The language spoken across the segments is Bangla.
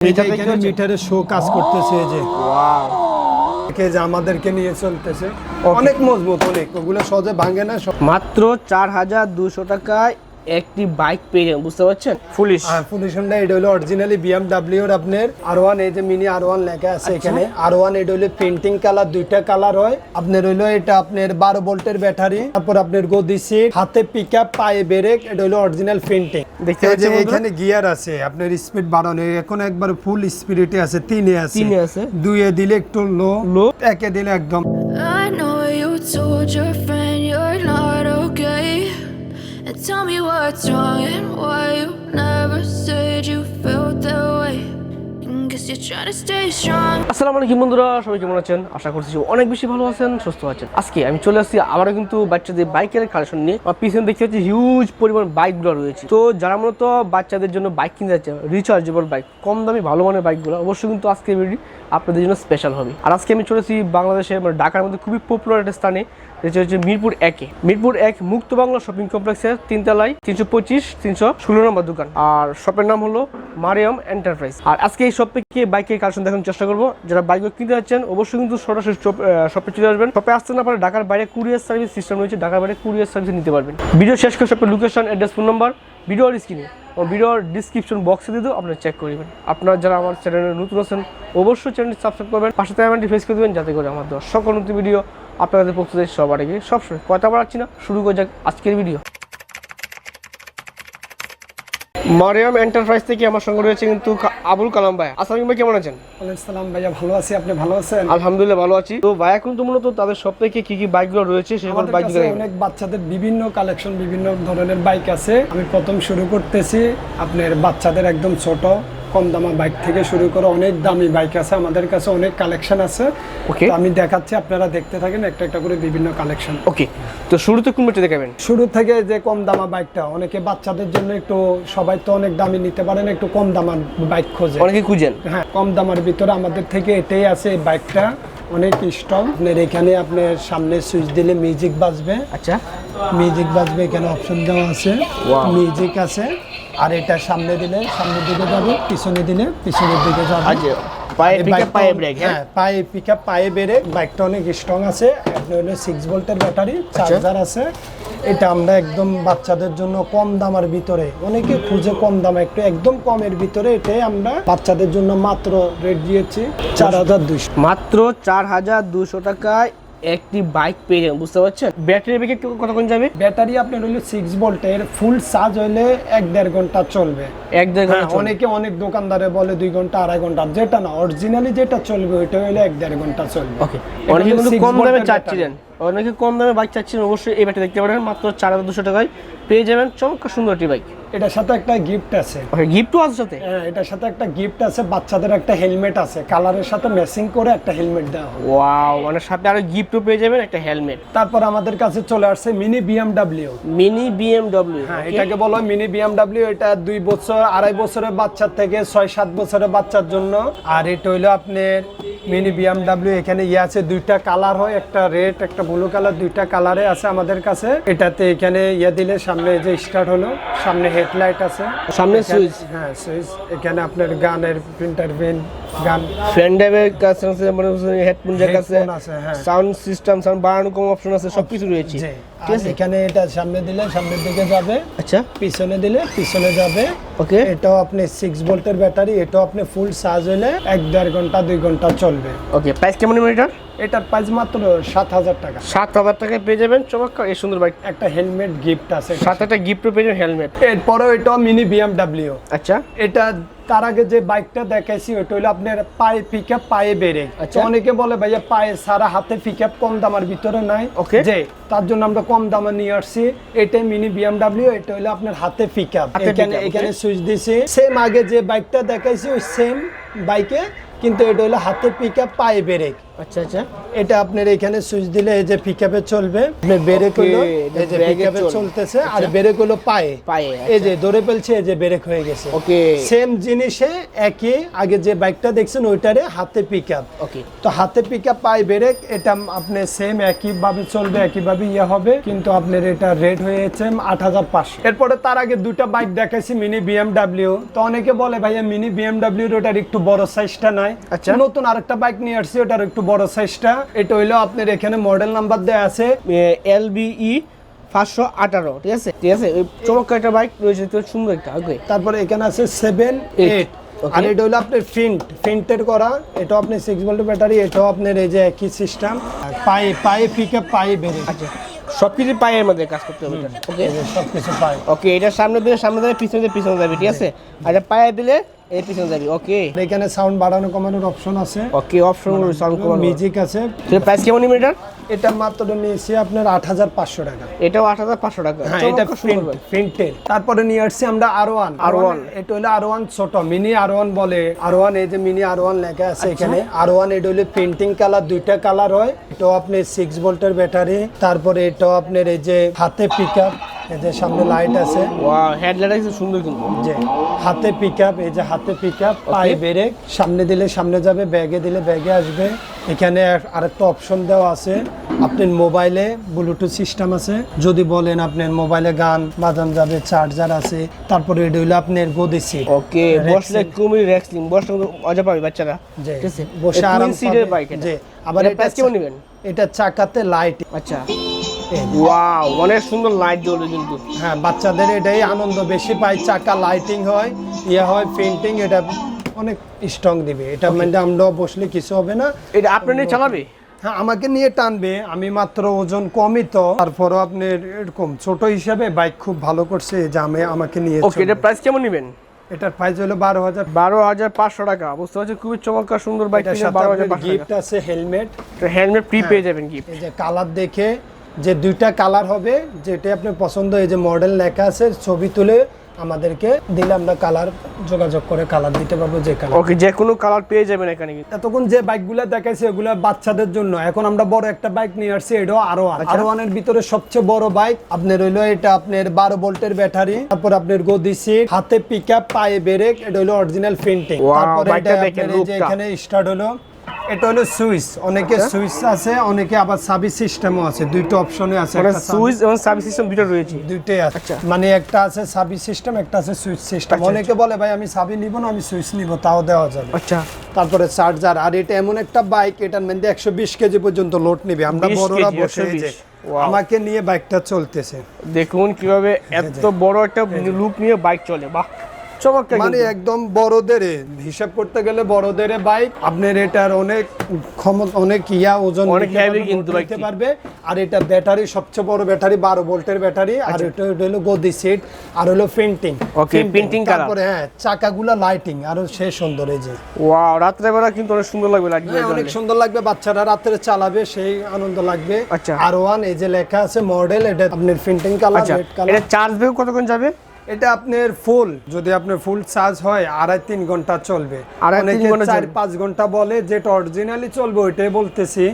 এটা এখানে এখানে শো কাজ করতেছে যে। ওয়াও। যে আমাদেরকে নিয়ে চলতেছে। অনেক মজবুত অনেক ওগুলো সহজে ভাঙে না মাত্র চার হাজার দুশো টাকায় একটি বাইক পেয়ে যাবেন বুঝতে পারছেন? ফুলিশ আর ফুলিশনটা এটা হলো অরিজিনালি বিএমডাব্লিউ এর আপনার আর ওয়ান এই যে মিনি আর ওয়ান লেখা আছে এখানে। আর ওয়ান এটা হলো পেন্টিং কালার দুইটা কালার হয়। আপনার হইল এটা আপনার বারো ভোল্টের ব্যাটারি তারপর আপনার গদি সিট হাতে পিক আপ পায়ে ব্রেক এটা হলো অরিজিনাল পেন্টিং দেখতে পাচ্ছেন এখানে গিয়ার আছে আপনার স্পিড বাড়ানো। এখন একবার ফুল স্পিরিটে আছে তিনে আছে। তিনে আছে। দুইয়ে দিলে একটু লো লো একে দিলে একদম I know you told your friend you're not okay. Tell me what's wrong and why you never said you felt that way. আসসালামু আলাইকুম বন্ধুরা, সবাই কেমন আছেন? আশা করছি অনেক বেশি ভালো আছেন, সুস্থ আছেন। আজকে আমি চলে আসছি, আবারও কিন্তু বাচ্চাদের বাইকের কালেকশন নিয়ে। আমার পিছনে দেখতে পাচ্ছি হিউজ পরিমাণ বাইকগুলো রয়েছে। তো যারা মূলত বাচ্চাদের জন্য বাইক কিনতে যাচ্ছে রিচার্জেবল বাইক কম দামি ভালো মানের বাইকগুলো অবশ্যই কিন্তু আজকে ভিডিও আপনাদের জন্য স্পেশাল হবে। আর আজকে আমি চলেছি বাংলাদেশে মানে ঢাকার মধ্যে খুবই পপুলার একটা স্থানে, যেটা হচ্ছে মিরপুর একে মিরপুর এক মুক্ত বাংলা শপিং কমপ্লেক্সের তিনতলায় তিনশো পঁচিশ, তিনশো ষোলো নম্বর দোকান। আর শপের নাম হলো মারিয়াম এন্টারপ্রাইজ আর আজকে এই শপ থেকে বাইকের কালেকশন দেখানোর চেষ্টা করব। যারা বাইক কিনতে যাচ্ছেন, অবশ্যই কিন্তু সরাসরি শপে চলে আসবেন। শপে আসতে না পারে ঢাকার বাইরে কুরিয়ার সার্ভিস সিস্টেম রয়েছে, ঢাকার বাইরে কুরিয়ার সার্ভিস নিতে পারবেন। ভিডিও শেষ করে শপের লোকেশন অ্যাড্রেস ফোন নাম্বার ভিডিওর স্ক্রিনে ও ভিডিওর ডিসক্রিপশন বক্সে দিয়ে দেবো আপনারা চেক করবেন আপনারা যারা আমার চ্যানেলে নতুন আছেন, অবশ্যই চ্যানেলটি সাবস্ক্রাইব করবেন, পাশে তাই ফেস করে দেবেন, যাতে করে আমার দর্শক নতুন ভিডিও আপনাদের পক্ষ থেকে সবার আগে সবসময় কথা বলাচ্ছি না শুরু করে যাক আজকের ভিডিও মারিয়াম এন্টারপ্রাইজ থেকে আমার সঙ্গে রয়েছে কিন্তু আবুল কালাম ভাই। আসসালাম ভাই কেমন আছেন? আসসালাম ভাইয়া ভালো আছি আপনি ভালো আছেন? আলহামদুলিল্লাহ ভালো আছি। তো ভাই এখন তো মূলত তাদের সব থেকে কি কি বাইকগুলো রয়েছে সেগুলো বাইক অনেক বাচ্চাদের বিভিন্ন কালেকশন বিভিন্ন ধরনের বাইক আছে। আমি প্রথম শুরু করতেছি আপনার বাচ্চাদের একদম ছোট। কম দামা বাইক থেকে শুরু করে অনেক দামি বাইক আছে আমাদের কাছে অনেক কালেকশন আছে। ওকে আমি দেখাচ্ছি আপনারা দেখতে থাকেন একটা একটা করে বিভিন্ন কালেকশন। ওকে তো শুরুতে কোন বাইকটা দেখাবেন? শুরু থেকে যে কম দামা বাইকটা অনেকে বাচ্চাদের জন্য একটু সবাই তো অনেক দামি নিতে পারেন একটু কম দামার বাইক খোঁজে। অনেকে খুঁজেন? হ্যাঁ কম দামের ভিতরে আমাদের থেকে এটাই আছে এই বাইকটা। অনেক স্ট্রং। আপনার এখানে আপনার সামনে সুইচ দিলে মিউজিক বাজবে। আচ্ছা। মিউজিক বাজবে এখানে অপশন দেওয়া আছে। মিউজিক আছে। আর এটা সামনে দিলে সামনের দিকে যাবে পিছনে দিলে পিছনের দিকে যাবে। আচ্ছা পায়ে পিক হ্যাঁ? হ্যাঁ আপ পায়ে ব্রেক বাইকটা অনেক স্ট্রং আছে। আপনার হলো সিক্স ভোল্টের ব্যাটারি। চার্জার আছে। এটা আমরা একদম বাচ্চাদের জন্য কম দামের ভিতরে অনেকে খুঁজে কম দামে একটু একদম কমের ভিতরে এটাই আমরা বাচ্চাদের জন্য মাত্র রেট দিয়েছি চার হাজার দুইশো। মাত্র চার হাজার দুশো টাকায় একটি বাইক পেয়ে যাবেন বুঝতে পারছেন? ব্যাটারি ব্যাকে কতক্ষণ যাবে? ব্যাটারি আপনার হলো সিক্স ভোল্টের ফুল চার্জ হলে এক দেড় ঘণ্টা চলবে। এক দেড় হ্যাঁ, ঘণ্টা অনেকে অনেক দোকানদারে বলে দুই ঘণ্টা আড়াই ঘণ্টা যেটা না অরিজিনালি যেটা চলবে ওইটা হলে এক দেড় ঘণ্টা চলবে। ওকে অনেকে কম দামে চাচ্ছিলেন অনেকে কম দামে বাইক চাচ্ছিলেন অবশ্যই এই বাইকটা দেখতে পারেন। মাত্র চার হাজার দুশো টাকায় পেয়ে যাবেন। চমৎকার সুন্দর একটি বাইক এটার সাথে একটা গিফট আছে। গিফটও আছে সাথে? হ্যাঁ এটার সাথে একটা গিফট আছে। বাচ্চাদের একটা হেলমেট আছে। কালারের সাথে ম্যাচিং করে একটা হেলমেট দেওয়া হবে। ওয়াও মানে সাথে আরও গিফটও পেয়ে যাবেন একটা হেলমেট তারপর আমাদের কাছে চলে আসছে মিনি বিএমডাব্লিউ মিনি বিএমডব্লিউ হ্যাঁ এটাকে বলা হয় মিনি বিএমডাব্লিউ এটা দুই বছর আড়াই বছরের বাচ্চার থেকে ছয় সাত বছরের বাচ্চার জন্য। আর এটা হইল আপনার মিনি বিএমডাব্লিউ এখানে ইয়ে আছে দুইটা কালার হয় একটা রেড একটা ব্লু কালার দুইটা কালারে আছে আমাদের কাছে। এটাতে এখানে ইয়ে দিলে সামনে যে স্টার্ট হলো সামনে হেডলাইট আছে। সামনে সুইচ হ্যাঁ সুইচ এখানে আপনার গানের প্রিন্টার পেন গান। ফ্যান ড্রাইভের কাছে আছে মানে হেডফোন আছে, হ্যাঁ। সাউন্ড সিস্টেম সাউন্ড বাড়ানো কম অপশন আছে সবকিছু রয়েছে। ঠিক আছে? এখানে এটা সামনে দিলে সামনের দিকে যাবে। আচ্ছা। পিছনে দিলে পিছনে যাবে। ওকে এটাও আপনি সিক্স ভোল্টের ব্যাটারি এটাও আপনি ফুল চার্জ হলে এক দেড় ঘণ্টা দুই ঘণ্টা চলবে। ওকে প্রাইস কেমন এটার? এটার প্রাইস মাত্র সাত হাজার টাকা। সাত হাজার টাকায় পেয়ে যাবেন। চমৎকার এই সুন্দর বাইক একটা হেলমেট গিফট আছে। সাত একটা গিফটও পেয়ে যাবেন হেলমেট এরপরেও এটাও মিনি বিএমডাব্লিউ আচ্ছা। এটা তার আগে যে বাইকটা দেখাইছি ওটা হলো আপনার পায়ে পিক আপ পায়ে বেড়ে আচ্ছা। অনেকে বলে ভাইয়া পায়ে সারা হাতে পিক আপ কম দামের ভিতরে নাই। Okay. যে তার জন্য আমরা কম দামে নিয়ে আসছি। এটাই মিনি বিএমডাব্লিউ এটা হলো আপনার হাতে পিক আপ এখানে এখানে সুইচ দিছি। সেম আগে যে বাইকটা দেখাইছি ওই সেম বাইকে কিন্তু এটা হলো হাতে পিকা পায়ে ব্রেক আচ্ছা আচ্ছা। এটা আপনার এখানে সুইচ দিলে এই যে পিক আপে চলবে ব্রেক হলো এই যে brake পিক এ আপে চলবে। চলতেছে আর আচ্ছা। ব্রেক হলো পায়ে। পায়ে, এই যে ধরে ফেলছে এই যে ব্রেক হয়ে গেছে। ওকে সেম জিনিসে একই আগে যে বাইকটা দেখছেন ওইটারে হাতে পিক আপ ওকে তো হাতে পিক আপ পাই ব্রেক এটা আপনি সেম একইভাবে চলবে একইভাবে ইয়ে হবে কিন্তু আপনার এটা রেট হয়েছে আট হাজার পাঁচশো। এরপরে তার আগে দুটা বাইক দেখাইছি মিনি বিএমডাব্লিউ তো অনেকে বলে ভাইয়া মিনি বিএমডাব্লিউ ওটার একটু বড় সাইজটা নাই। আচ্ছা। নতুন আরেকটা বাইক নিয়ে আসছি ওটার একটু বড় সাইজটা এটা হইল আপনার এখানে মডেল নাম্বার দেওয়া আছে এল বিই পাঁচশো আঠারো ঠিক আছে? ঠিক আছে? ওই চমৎকার একটা বাইক রয়েছে তো সুন্দর একটা ওকে তারপরে এখানে আছে সেভেন এইট আর এটা হলো আপনার ফিন্ট ফিন্টের করা। এটাও আপনি সিক্স ভোল্টের ব্যাটারি এটাও আপনার এই যে একই সিস্টেম পায়ে পায়ে পিক আপ পায়ে বেড়ে আচ্ছা সব কিছু পায়ের মধ্যে কাজ করতে হবে ওকে সব কিছু পায়। ওকে এটা সামনে দিলে সামনে যাবে পিছনে দিলে পিছনে যাবে ঠিক আছে? আর এটা পায়ে দিলে এই পিছনে যাবে ওকে এখানে সাউন্ড বাড়ানো কমানোর অপশন আছে। ওকে অপশন সাউন্ড কমানো। মিউজিক আছে। প্রাইস কেমন এটার? এটা মাত্র নিয়েছি আপনার আট হাজার পাঁচশো টাকা। এটাও আট হাজার পাঁচশো টাকা। হ্যাঁ এটা প্রিন্ট প্রিন্টের তারপরে নিয়ে আসছি আমরা আর ওয়ান আর R1 ওয়ান এটা হলো আর ওয়ান ছোট মিনি আর ওয়ান বলে। আর ওয়ান এই যে মিনি আর ওয়ান লেখা আছে এখানে। আর ওয়ান এটা হলো প্রিন্টিং কালার দুইটা কালার হয়। এটাও আপনি সিক্স ভোল্টের ব্যাটারি তারপরে এটাও আপনার এই যে হাতে পিক আপ এই যে সামনে লাইট আছে। ওয়াও হেডলাইট আছে সুন্দর কিন্তু। যে হাতে পিক আপ এই যে হাতে পিক আপ পায়ে ব্রেক সামনে দিলে সামনে যাবে ব্যাগে দিলে ব্যাগে আসবে। এখানে আরেকটা অপশন দেওয়া আছে আপনার মোবাইলে ব্লুটুথ সিস্টেম আছে। যদি বলেন আপনার মোবাইলে গান বাজান যাবে চার্জার আছে তারপরে এটা হইল আপনার গদি সিট ওকে। বসলে কুমির রেক্সলিং বসলে মজা পাবে বাচ্চারা। ঠিক আছে? বসে আরাম সিটের। বাইক আবার এটা কেমন নেবেন? এটা চাকাতে লাইট আচ্ছা। ওয়াও অনেক সুন্দর লাইট জ্বলবে কিন্তু। হ্যাঁ বাচ্চাদের এটাই আনন্দ। বেশি পায় চাকা লাইটিং হয় ইয়ে হয় পেন্টিং এটা অনেক স্ট্রং দিবে। এটা মানে আমরা বসলে কিছু হবে না। এটা আপনার নিয়ে চালাবে? হ্যাঁ আমাকে নিয়ে টানবে। আমি মাত্র ওজন কমই তো। তারপরও আপনি এরকম ছোট হিসাবে বাইক খুব ভালো করছে যে আমি আমাকে নিয়ে ওকে এটা প্রাইস কেমন নেবেন? এটার প্রাইস হলো বারো হাজার। বারো হাজার পাঁচশো টাকা। বুঝতে পারছি খুবই চমৎকার সুন্দর বাইক বারো হাজার গিফট আছে হেলমেট হেলমেট প্রি পেয়ে যাবেন গিফট কালার দেখে যে দুইটা কালার হবে যেটা আপনার পছন্দ এই যে মডেল লেখা আছে ছবি তুলে আমাদেরকে দিলে আমরা কালার যোগাযোগ করে কালার দিতে পারব যে কালার ওকে যে কোনো কালার পেয়ে যাবেন এখানে। এতক্ষণ যে বাইকগুলো দেখাইছি এগুলো বাচ্চাদের জন্য। এখন আমরা বড় একটা বাইক নিয়ে আসছি এটাও আরও। আরও ওয়ানের ভিতরে সবচেয়ে বড় বাইক আপনার হইল এটা আপনার বারো ভোল্টের ব্যাটারি তারপর আপনার গদি সিট হাতে পিক আপ পায়ে ব্রেক এটা হলো অরিজিনাল প্রিন্টিং তারপরে এটা। এখানে স্টার্ট হলো। এটা হলো সুইচ। অনেকে আচ্ছা। সুইচ আছে অনেকে আবার সার্ভিস সিস্টেমও আছে। দুইটা অপশনে আছে। মানে একটা সুইচ এবং সার্ভিস সিস্টেম দুটো রয়েছে? দুইটাই আছে। আচ্ছা। মানে একটা আছে সার্ভিস সিস্টেম একটা আছে সুইচ সিস্টেম। আচ্ছা, অনেকে বলে ভাই আমি সাবি নিব না আমি সুইচ নিব তাও দেওয়া যাবে। আচ্ছা। তারপরে চার্জার আর এটা এমন একটা বাইক এটার মধ্যে একশো বিশ কেজি পর্যন্ত লোড নিবে। আমরা বড়রা বসে এই যে 120 Wow. আমাকে নিয়ে বাইকটা চলতেছে। দেখুন কীভাবে এত বড় একটা লুক নিয়ে বাইক চলে বাহ। চমৎকার মানে একদম বড়দের হিসাব করতে গেলে বড়দের বাইক আপনার এটার অনেক ক্ষমতা অনেক ইয়া ওজন অনেক পারবে, কিন্তু বাইকটি। পারবে। আর এটা ব্যাটারি সবচেয়ে বড় ব্যাটারি বারো ভোল্টের ব্যাটারি আর আচ্ছা। এটা হলো গদি সিট আর হলো Okay, painting colour। তারপরে হ্যাঁ চাকাগুলা লাইটিং আরও সে সুন্দর এই যে। ওয়াও রাত্রেবেলা কিন্তু অনেক সুন্দর লাগবে হ্যাঁ, অনেক সুন্দর লাগবে বাচ্চারা রাত্রে চালাবে সেই আনন্দ লাগবে। আচ্ছা। আর ওয়ান এই যে লেখা আছে মডেল এটা আপনার প্রিন্টিং কালার রেড কালার এটা চার্জ কতক্ষণ যাবে? এটা আপনার ফুল। যদি আপনার ফুল চার্জ হয় আড়াই তিন ঘণ্টা চলবে। চার পাঁচ ঘণ্টা বলে যেটা অরিজিনালি চলবে ওইটাই বলতেছি।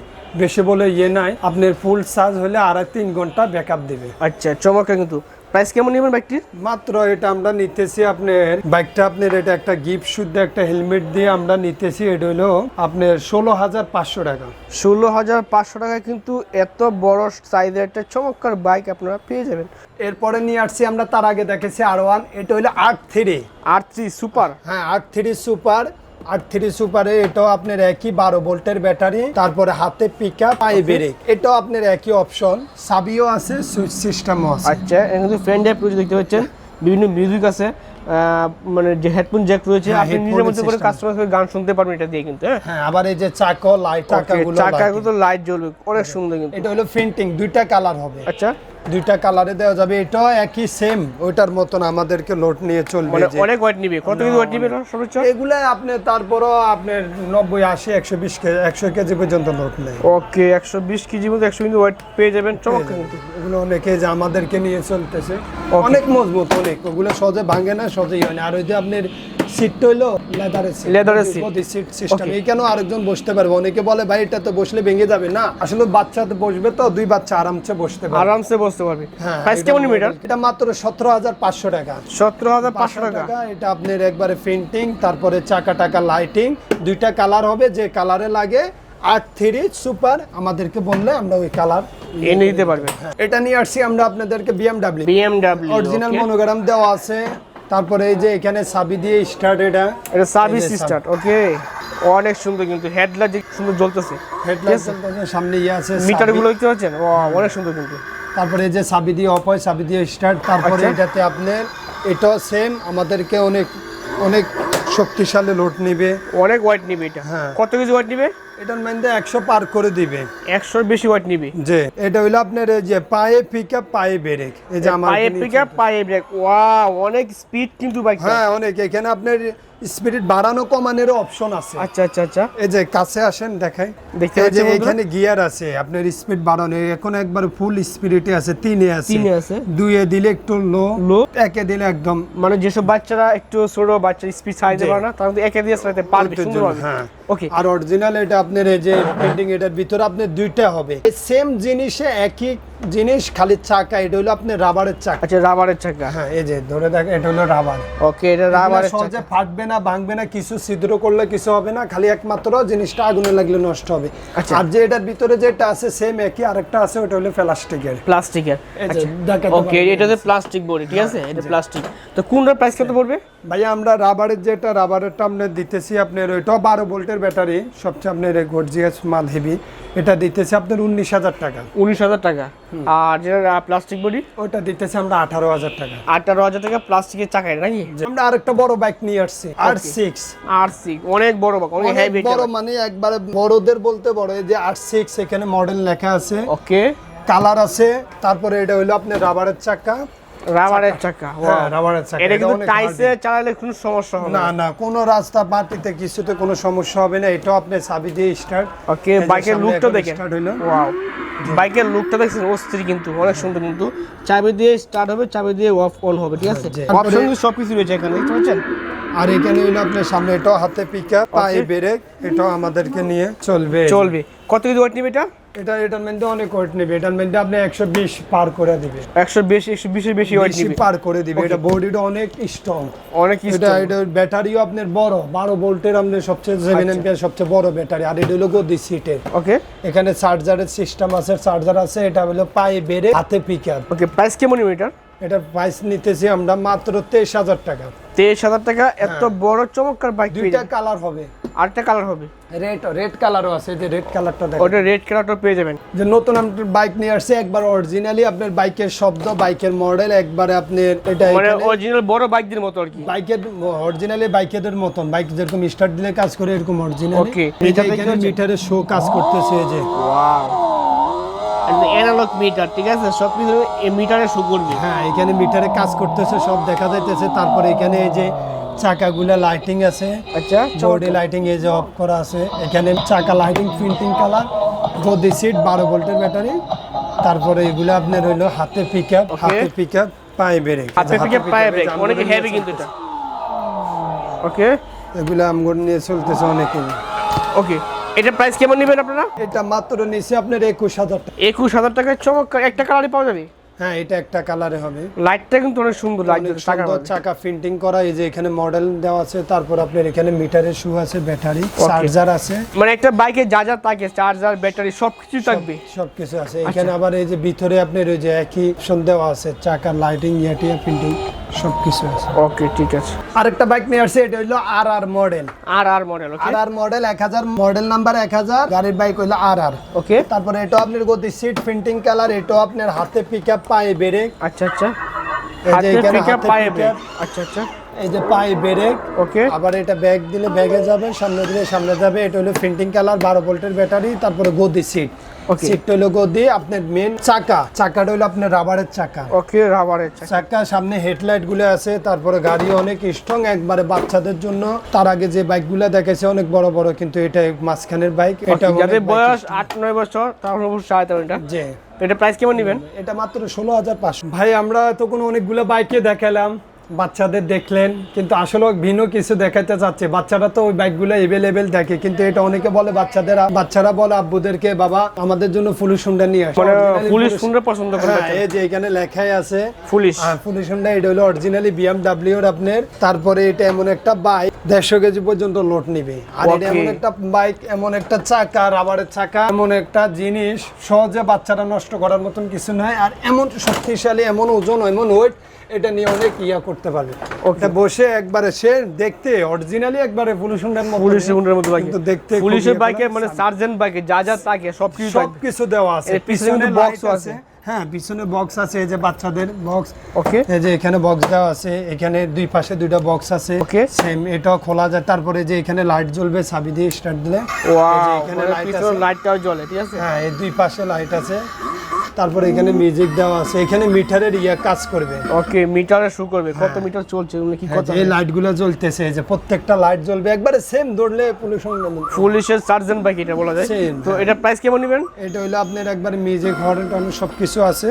বেশি বলে ইয়ে নাই। আপনার ফুল চার্জ হলে আড়াই তিন ঘণ্টা ব্যাকআপ দিবে। আচ্ছা চমকে কিন্তু। প্রাইস কেমন নেবেন বাইকটির? মাত্র এটা আমরা নিতেছি আপনার বাইকটা আপনার এটা একটা গিফট শুদ্ধ একটা হেলমেট দিয়ে আমরা নিতেছি এটা হলো আপনার ষোলো হাজার পাঁচশো টাকা। ষোলো হাজার পাঁচশো টাকায় কিন্তু এত বড় সাইজের একটা চমৎকার বাইক আপনারা পেয়ে যাবেন। এরপরে নিয়ে আসছি আমরা তার আগে দেখেছি আর ওয়ান এটা হলো আট থ্রি আর থ্রি সুপার হ্যাঁ আট থ্রি সুপার আট থ্রি সুপারে এটাও আপনার একই বারো ভোল্টের ব্যাটারি তারপরে হাতে পিক আপ আই ব্রেক এটাও আপনার একই অপশন সাবিও আছে সুইচ সিস্টেমও আছে। আচ্ছা এখানে কিন্তু ফ্রেন্ড অ্যাপ রয়েছে দেখতে পাচ্ছেন। বিভিন্ন মিউজিক আছে মানে যে হেডফোন জ্যাক রয়েছে হ্যাঁ, আপনি নিজের মধ্যে করে। কাস্টমার গান শুনতে পারবেন এটা দিয়ে কিন্তু হ্যাঁ? হ্যাঁ আবার এই যে চাকো লাইট চাকাগুলো চাকা lighting। কিন্তু লাইট জ্বলবে অনেক সুন্দর কিন্তু। এটা হলো প্রিন্টিং দুইটা কালার হবে। আচ্ছা। দুইটা কালারে দেওয়া যাবে। এটাও একই সেম ওইটার মতন আমাদেরকে লোড নিয়ে চলবে মানে অনেক ওয়েট নিবে। কত কেজি ওয়েট নিবে এটা সর্বোচ্চ? এগুলা আপনি তারপরও আপনার নব্বই আশি একশো বিশ কেজি একশো কেজি পর্যন্ত লোড নেই ওকে একশো বিশ কেজি মতো একশো কিন্তু ওয়েট পেয়ে যাবেন। কিন্তু এগুলো অনেকে যে আমাদেরকে নিয়ে চলতেছে অনেক মজবুত অনেক। ওগুলো সহজে ভাঙে না সহজেই হয় না। আর ওই যে আপনার সিটটা হইল লেদারের সিট seat। সিট সিস্টেম আরেকজন বসতে পারবে? অনেকে বলে ভাই এটাতে বসলে ভেঙে যাবে। না আসলে বাচ্চাতে বসবে তো দুই বাচ্চা আরামসে বসতে পারবে। আরামসে বসতে পারবে। হ্যাঁ প্রাইস কেমন নিবে এটা এটা মাত্র সতেরো হাজার পাঁচশো টাকা। সতেরো হাজার পাঁচশো টাকা। টাকা এটা আপনার একবারে প্রিন্টিং তারপরে চাকা টাকা লাইটিং দুইটা কালার হবে যে কালারে লাগে আট থ্রি সুপার আমাদেরকে বললে আমরা ওই কালার এনে দিতে পারবে। এটা নিয়ে আসছি আমরা আপনাদেরকে বিএমডাব্লিউ বিএমডাব্লিউ অরিজিনাল মনোগ্রাম দেওয়া আছে। তারপরে এই যে এখানে সাবি দিয়ে স্টার্ট এটা। এটা সার্ভিস স্টার্ট ওকে অনেক সুন্দর কিন্তু হেডলাইট যে সুন্দর জ্বলতেছে। হেডলাইট সামনে ইয়ে আছে মিটার সাবি। গুলো দেখতে পাচ্ছেন? ও অনেক সুন্দর কিন্তু। তারপরে এই যে সাবি দিয়ে অফ হয় সাবি দিয়ে স্টার্ট তারপরে আচ্ছা। এটাতে আপনার এটা সেম আমাদেরকে অনেক অনেক শক্তিশালী লোড নেবে। অনেক ওয়াইট নিবে এটা। হ্যাঁ। কত কেজি ওয়াইট নিবে? এটার মধ্যে একশো পার করে দিবে। একশোর বেশি ওয়াইট নিবে। যে এটা হইল আপনার যে পায়ে পিক আপ পায়ে ব্রেক এই যে আমার পায়ে পিক আপ পায়ে ব্রেক ওয়াও অনেক স্পিড কিন্তু বাইক হ্যাঁ অনেক। এখানে আপনার স্পিরিট বাড়ানো কমানোর অপশন আছে। আচ্ছা আচ্ছা আচ্ছা। এই যে কাছে আসেন দেখাই। দেখতে যে এখানে গিয়ার আছে আপনার স্পিড বাড়ানো। এখন একবার ফুল স্পিরিটে আছে তিনে আছে। তিনে আছে। দুইয়ে দিলে একটু লো লো একে দিলে একদম মানে যেসব বাচ্চারা একটু ছোট বাচ্চা স্পিড জি। পারে না তারা একে দিয়ে চালাতে পারবে সুন্দর হ্যাঁ। ওকে আর অরিজিনাল এটা আপনার এই যে পেন্টিং এটার ভিতরে আপনার দুইটা হবে। সেম জিনিসে একই জিনিস খালি চাকা এটা হলো আপনার রাবারের চাকা। আচ্ছা রাবারের চাকা। হ্যাঁ এই যে ধরে দেখ এটা হলো রাবার ওকে এটা রাবারের সহজে ফাটবে না ভাঙবে না কিছু ছিদ্র করলে কিছু হবে না খালি একমাত্র জিনিসটা আগুনে লাগলে নষ্ট হবে। আচ্ছা। আর যে এটার ভিতরে যেটা আছে সেম একই আরেকটা আছে ওটা হলো প্লাস্টিকের। প্লাস্টিকের। আচ্ছা। ওকে পারবেন। এটাতে প্লাস্টিক বডি ঠিক আছে? এটা প্লাস্টিক তো কোনটার প্রাইস কত পড়বে? ভাইয়া আমরা রাবারের যেটা রাবারেরটা আপনার দিতেছি আপনার ওইটাও বারো ভোল্টের ব্যাটারি সবচেয়ে আপনার গর্জিয়াস মাল হেভি এটা দিতেছি আপনার উনিশ হাজার টাকা। উনিশ হাজার টাকা? আর যেটা প্লাস্টিক বডি ওটা দিতেছি আমরা আঠারো হাজার টাকা। আঠারো হাজার টাকা প্লাস্টিকের চাকা এটা নাকি? আমরা আরেকটা বড় বাইক নিয়ে আসছি আর সিক্স আর সিক্স অনেক বড় বাক অনেক হেভি বড় মানে একবারে বড়দের বলতে বড় এই যে আর সিক্স এখানে মডেল লেখা আছে। ওকে কালার আছে তারপরে এটা হইল আপনার রাবারের চাকা। রাবারের চাকা। হ্যাঁ রাবারের চাকা এটা কিন্তু টাইসে চালালে কোনো সমস্যা হবে না না। কোনো রাস্তা মাটিতে কিছুতে কোনো সমস্যা হবে না এটাও আপনি চাবি দিয়ে স্টার্ট ওকে বাইকের লুকটা দেখেন। স্টার্ট হইল। ওয়াও বাইকের লুকটা দেখছেন অস্থির কিন্তু অনেক সুন্দর কিন্তু। চাবি দিয়ে স্টার্ট হবে চাবি দিয়ে অফ অন হবে ঠিক আছে। অপশন কিন্তু সবকিছু রয়েছে এখানে দেখতে পাচ্ছেন? আর এখানে হইল আপনার সামনে এটাও হাতে পিকা পায়ে ব্রেক এটাও আমাদেরকে নিয়ে চলবে। চলবে। কত কেজি ওয়েট নেবে এটা? এটা এটার মধ্যে অনেক ওয়েট নেবে। এটার মধ্যে আপনি একশো বিশ পার করে দিবে। একশো বিশ একশো বিশের বেশি ওয়েট নেবে। পার করে দিবে। এটা বডিটা অনেক স্ট্রং অনেক এটা এটা ব্যাটারিও আপনার বড়। বারো ভোল্টের আপনার সবচেয়ে আচ্ছা। সেভেন এমপিয়ার সবচেয়ে বড় ব্যাটারি আর এটা হলো গদি সিটের ওকে এখানে চার্জারের সিস্টেম আছে। চার্জার আছে এটা হলো পায়ে বেড়ে হাতে পিকার ওকে প্রাইস কেমন এটার? এটার প্রাইস নিতেছি আমরা মাত্র তেইশ হাজার টাকা। তেইশ হাজার টাকা এত বড় চমৎকার বাইক দুইটা কালার হবে। আরেকটা কালার হবে। রেড রেড কালারও আছে যে রেড কালারটা দেখেন। ওটা রেড কালারটা পেয়ে যাবেন। যে নতুন আপনার বাইক নিয়ে আসছে একবার অরিজিনালি আপনার বাইকের শব্দ বাইকের মডেল একবারে আপনার এটা মানে অরিজিনাল বড় বাইকদের মতো আর কি। বাইকের অরিজিনালি বাইকের মতন বাইক যেরকম স্টার্ট দিলে কাজ করে এরকম অরিজিনাল যে এটা এখানে? মিটারের শো কাজ করতেছে যে। ওয়াও অ্যানালগ মিটার ঠিক আছে? সব কিছু এই মিটারে শো করবে হ্যাঁ এখানে মিটারে কাজ করতেছে সব দেখা যাইতেছে। তারপরে এখানে এই যে চাকাগুলা লাইটিং আছে। আচ্ছা বডি লাইটিং এই যে অফ করা আছে। এখানে চাকা লাইটিং প্রিন্টিং কালার গদি সিট বারো ভোল্টের ব্যাটারি তারপরে এগুলো আপনার হইল হাতে পিক আপ হাতে পিক আপ পায়ে ব্রেক হাতে থেকে পায়ে ব্রেক অনেক হেভি কিন্তু এটা। ওকে এগুলো আমগুলো নিয়ে চলতেছে অনেকে ওকে এটা প্রাইস কেমন নেবেন আপনারা? এটা মাত্র নিচে আপনার একুশ হাজার টাকা। একুশ হাজার টাকায় চমৎকার। একটা কালারই পাওয়া যাবে? হ্যাঁ এটা একটা কালারে হবে। লাইটটা কিন্তু অনেক সুন্দর লাগছে চাকা প্রিন্টিং করা এই যে এখানে মডেল দেওয়া আছে তারপর আপনার এখানে মিটারের শু আছে ব্যাটারি চার্জার আছে। মানে একটা বাইকে যা যা থাকে চার্জার ব্যাটারি সব কিছু থাকবে। সবকিছু আছে। আচ্ছা। এখানে আবার এই যে ভিতরে আপনার ওই যে একই দেওয়া আছে চাকা লাইটিং ইয়াটিয়া সবকিছু আছে। ওকে ঠিক আছে। আরেকটা বাইক নিয়ে আসছে এটা wheel R R model R R model R R model এক হাজার মডেল নাম্বার এক হাজার গাড়ির বাইক হইল আর আর ওকে তারপরে এটা আপনার গতি সিট প্রিন্টিং কালার এটাও আপনার হাতে পিক আপ পায়ে ব্রেক আচ্ছা আচ্ছা এই যে হাতে এখানে পিকআপ হাতে পায়ে pick ব্রেক up, আচ্ছা আচ্ছা এই যে পায়ে ব্রেক ওকে। আবার এটা ব্যাগ দিলে ব্যাগে যাবে সামনে দিলে সামনে যাবে। এটা হলো প্রিন্টিং কালার বারো ভোল্টের ব্যাটারি তারপরে গদি সিট হলো গদি আপনার মেন চাকা। চাকাটা হলো আপনার রাবারের চাকা। ওকে রাবারের চাকা। সামনে হেডলাইটগুলো আছে তারপরে গাড়ি অনেক স্ট্রং একবারে বাচ্চাদের জন্য। তার আগে যে বাইকগুলা অনেক বড় বড় কিন্তু এটা মাঝখানের বাইক এটা যাদের বয়স আট নয় বছর তাহলে অবশ্যই এটা। প্রাইস কেমন নেবেন? এটা মাত্র ষোলো হাজার পাঁচশো। ভাই আমরা তো কোনো অনেকগুলো বাইকে দেখালাম। বাচ্চাদের দেখলেন কিন্তু আসলে ভিন্ন কিছু দেখাতে চাচ্ছে। বাচ্চারা তো ওই বাইকগুলো এভেলেবেল দেখে কিন্তু এটা অনেকে বলে বাচ্চাদের বাচ্চারা বলে আব্বুদেরকে বাবা আমাদের জন্য ফুলিশ হুন্ডা নিয়ে আসো। ফুলিশ- সুন্দর পছন্দ করে হ্যাঁ, এই যে এখানে লেখাই আছে। পুলিশ আর ফুলিশ হুন্ডা এটা হলো অরিজিনালি বিএমডাব্লিউ এর আপনার। তারপরে এটা এমন একটা বাইক দেড়শো কেজি পর্যন্ত লোড নিবে। আর এটা এমন একটা বাইক এমন একটা চাকা রাবারের চাকা এমন একটা জিনিস সহজে বাচ্চারা নষ্ট করার মতন কিছু নয় আর এমন শক্তিশালী এমন ওজন এমন ওয়েট এটা নিয়ে অনেক ইয়া করতে পারবে। ওটা বসে একবারে সে দেখতে অরিজিনালি একবারে পুলিশ মতো পুলিশের হুন্ডার মতো বাইক কিন্তু দেখতে পুলিশের বাইকে মানে সার্জেন্ট বাইকে যা যা থাকে সব কিছু সব কিছু দেওয়া আছে। পিছনে বক্স আছে। হ্যাঁ পিছনে বক্স আছে এই যে বাচ্চাদের বক্স ওকে এই যে এখানে বক্স দেওয়া আছে এখানে দুই পাশে দুইটা বক্স আছে। Okay. সেম এটাও খোলা যায়। তারপরে যে এখানে লাইট জ্বলবে চাবি দিয়ে স্টার্ট দিলে। ওয়াও এখানে মানে লাইট পিছনে আছে। লাইটটাও জ্বলে ঠিক আছে? হ্যাঁ এই দুই পাশে লাইট আছে। তারপরে এখানে মিউজিক দেওয়া আছে এখানে মিটারের ইয়া কাজ করবে। ওকে মিটারে শু করবে কত মিটার চলছে এগুলো কি হ্যাঁ, কত এই লাইটগুলো জ্বলতেছে এই যে প্রত্যেকটা লাইট জ্বলবে একবারে সেম দৌড়লে পুলিশ পুলিশের সার্জেন্ট বাইক এটা বলা যায়। তো হ্যাঁ। এটা প্রাইস কেমন নেবেন? এটা হইল আপনার একবারে মিউজিক হর্ন টর্ন সব কিছু আছে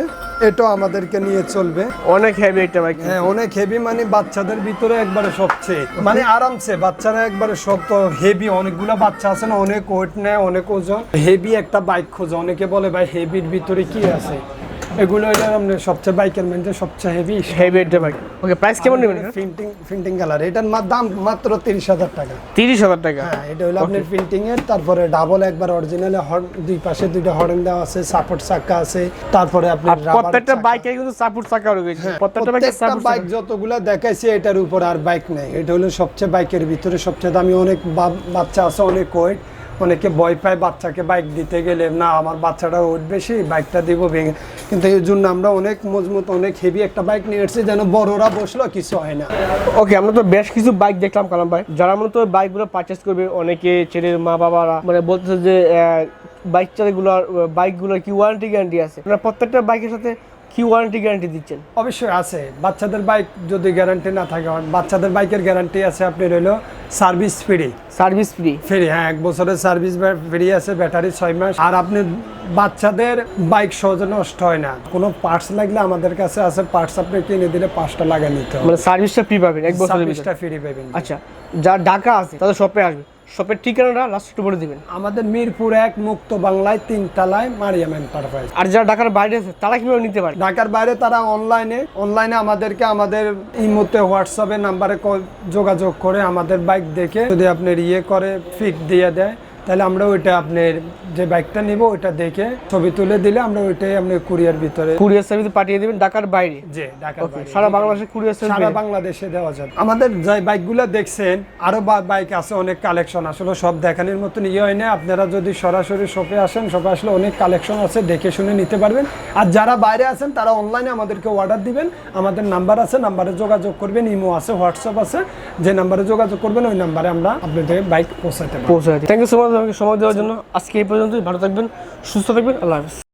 এটাও আমাদেরকে নিয়ে চলবে। অনেক হেভি এটা বাইক হ্যাঁ অনেক হেভি মানে বাচ্চাদের ভিতরে একবারে সবচেয়ে মানে আরামসে বাচ্চারা একবারে সব তো হেভি অনেকগুলা বাচ্চা আছে না অনেক ওয়েট নেয় অনেক ওজন। হেভি একটা বাইক খোঁজে অনেকে বলে ভাই হেভির ভিতরে কি আছে। এগুলো আপনার সবচেয়ে বাইকের মধ্যে সবচেয়ে হেভি হেভি একটা বাইক ওকে প্রাইস কেমন নেবেন প্রিন্টিং প্রিন্টিং কালার এটার দাম মাত্র তিরিশ হাজার টাকা। তিরিশ হাজার টাকা? হ্যাঁ এটা হলো আপনার প্রিন্টিং এর তারপরে ডাবল একবার অরিজিনাল হর্ন দুই পাশে দুইটা হর্ন দেওয়া আছে সাপোর্ট চাকা আছে তারপরে আপনার প্রত্যেকটা বাইকে কিন্তু সাপোর্ট চাকা রয়েছে। প্রত্যেকটা বাইকে সাপোর্ট বাইক যতগুলা দেখাইছে এটার উপর আর বাইক নেই। এটা হলো সবচেয়ে বাইকের ভিতরে সবচেয়ে দামি অনেক বাচ্চা আছে অনেক ওয়েট অনেকে ভয় পায় বাচ্চাকে বাইক দিতে গেলে, না, আমার বাচ্চাটা ওয়েট বেশি বাইকটা দিব ভেঙে। কিন্তু এই জন্য আমরা অনেক মজবুত, অনেক হেভি একটা বাইক নিয়ে এসেছি যেন বড়রা বসল, কিছু হয় না। ওকে আমরা তো বেশ কিছু বাইক দেখলাম, কালাম ভাই। যারা মূলত বাইকগুলো পারচেস করবে, অনেকে ছেলের মা বাবারা মানে বলতেছে যে বাইক চালাগুলোর বাইকগুলোর কি ওয়ারেন্টি গ্যারান্টি আছে? প্রত্যেকটা বাইকের সাথে কি ওয়ারেন্টি গ্যারান্টি দিচ্ছেন? অবশ্যই আছে। বাচ্চাদের বাইক যদি গ্যারান্টি না থাকে বাচ্চাদের বাইকের গ্যারান্টি আছে আপনি রইল service free service free free হ্যাঁ এক বছরের সার্ভিস ফ্রি আছে ব্যাটারি ছয় মাস। আর আপনি বাচ্চাদের বাইক সহজে নষ্ট হয় না। কোনো পার্টস লাগলে আমাদের কাছে আছে পার্টস আপনি কিনে দিলে পাঁচটা লাগা নিতে হবে। মানে সার্ভিসটা ফ্রি পাবেন এক বছরের সার্ভিসটা ফ্রি পাবেন। আচ্ছা যারা ঢাকা আছে তাদের শপে আসবে। শপের ঠিকানাটা লাস্ট একটু বলে দিবেন। আমাদের মিরপুর এক মুক্ত বাংলায় তিনতলায় মারিয়াম এন্টারপ্রাইজ। আর যারা ঢাকার বাইরে আছে তারা কীভাবে নিতে পারে? ঢাকার বাইরে তারা অনলাইনে অনলাইনে আমাদেরকে আমাদের ইমোতে হোয়াটসঅ্যাপে নাম্বারে যোগাযোগ করে আমাদের বাইক দেখে যদি আপনার ইয়ে করে ফিক দিয়ে দেয় তাহলে আমরা ওইটা আপনার যে বাইকটা নিব ওইটা দেখে ছবি তুলে দিলে আমরা ওইটাই আপনার কুরিয়ার ভিতরে কুরিয়ার সার্ভিসে পাঠিয়ে দিবেন ঢাকার বাইরে? যে ঢাকার বাইরে। সারা বাংলাদেশে কুরিয়ার সার্ভিস সারা বাংলাদেশে দেওয়া যাবে। আমাদের যে বাইকগুলো দেখছেন আরও বাইক আছে অনেক কালেকশন আসলে সব দেখানোর মতন ইয়ে হয় না। আপনারা যদি সরাসরি শপে আসেন শপে আসলে অনেক কালেকশন আছে দেখে শুনে নিতে পারবেন। আর যারা বাইরে আছেন তারা অনলাইনে আমাদেরকে অর্ডার দিবেন। আমাদের নাম্বার আছে নাম্বারে যোগাযোগ করবেন ইমো আছে হোয়াটসঅ্যাপ আছে। যে নাম্বারে যোগাযোগ করবেন ওই নাম্বারে আমরা আপনাদের বাইক পৌঁছাতে পারব। পৌঁছে থ্যাংক ইউ সো মাচ আমাকে সময় দেওয়ার জন্য আজকে এই পর্যন্তই। ভালো থাকবেন সুস্থ থাকবেন আল্লাহ হাফিজ।